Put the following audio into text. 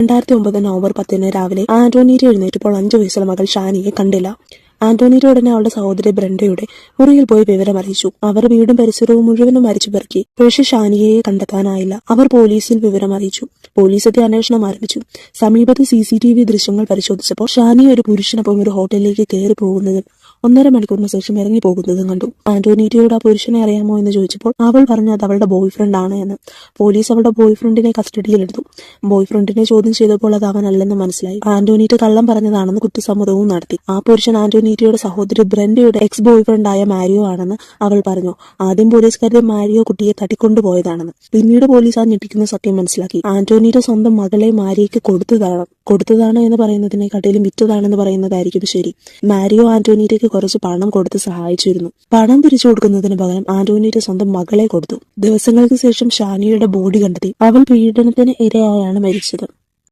രണ്ടായിരത്തി ഒമ്പത് നവംബർ പത്തിന് രാവിലെ ആന്റോണിയുടെ എഴുന്നേറ്റപ്പോൾ അഞ്ചു വയസ്സുള്ള മകൾ ഷാനിയെ കണ്ടില്ല. ആന്റോണിയുടെ ഉടനെ അവളുടെ സഹോദരി ബ്രണ്ടയുടെ മുറിയിൽ പോയി വിവരം അറിയിച്ചു. അവർ വീടും പരിസരവും മുഴുവനും മരിച്ചു പെറുക്കി. പക്ഷേ ഷാനിയെ കണ്ടെത്താനായില്ല. അവർ പോലീസിൽ വിവരം അറിയിച്ചു. പോലീസ് എത്തി അന്വേഷണം ആരംഭിച്ചു. സമീപത്ത് സി ദൃശ്യങ്ങൾ പരിശോധിച്ചപ്പോൾ ഷാനി ഒരു പുരുഷനൊപ്പം ഒരു ഹോട്ടലിലേക്ക് കയറി പോകുന്നതും ഒന്നര മണിക്കൂറിന് ശേഷം ഇറങ്ങി പോകുന്നതും കണ്ടു. ആന്റോണീറ്റയോട് ആ പുരുഷനെ അറിയാമോ എന്ന് ചോദിച്ചപ്പോൾ അവൾ പറഞ്ഞു അത് അവളുടെ ബോയ് ഫ്രണ്ട് ആണ് എന്ന്. പോലീസ് അവളുടെ ബോയ് ഫ്രണ്ടിനെ കസ്റ്റഡിയിലെടുത്തു. ബോയ് ഫ്രണ്ടിനെ ചോദ്യം ചെയ്തപ്പോൾ അത് അവനല്ലെന്ന് മനസ്സിലായി. ആന്റോണീറ്റ കള്ളം പറഞ്ഞതാണെന്ന് കുറ്റസമ്മതവും നടത്തി. ആ പുരുഷൻ ആന്റോണീറ്റയുടെ സഹോദരി ബ്രൻഡയുടെ എക്സ് ബോയ് ഫ്രണ്ടായ മാരിയോ ആണെന്ന് അവൾ പറഞ്ഞു. ആദ്യം പോലീസുകാരുടെ മാരിയോ കുട്ടിയെ തട്ടിക്കൊണ്ടുപോയതാണെന്ന്. പിന്നീട് പോലീസ് ആ ഞെട്ടിക്കുന്ന സത്യം മനസ്സിലാക്കി. ആന്റോണീറ്റ സ്വന്തം മകളെ മാരിയയ്ക്ക് കൊടുത്തതാണ് കൊടുത്തതാണ് എന്ന് പറയുന്നതിനെക്കാട്ടിലും വിറ്റതാണെന്ന് പറയുന്നതായിരിക്കും ശരി. മാരിയോ ആന്റോണീറ്റയ്ക്ക് കുറച്ച് പണം കൊടുത്ത് സഹായിച്ചിരുന്നു. പണം തിരിച്ചു കൊടുക്കുന്നതിന് പകരം ആന്റോണിയുടെ സ്വന്തം മകളെ കൊടുത്തു. ദിവസങ്ങൾക്ക് ശേഷം ഷാനിയുടെ ബോഡി കണ്ടെത്തി. അവൾ പീഡനത്തിന് ഇരയായാണ് മരിച്ചത്.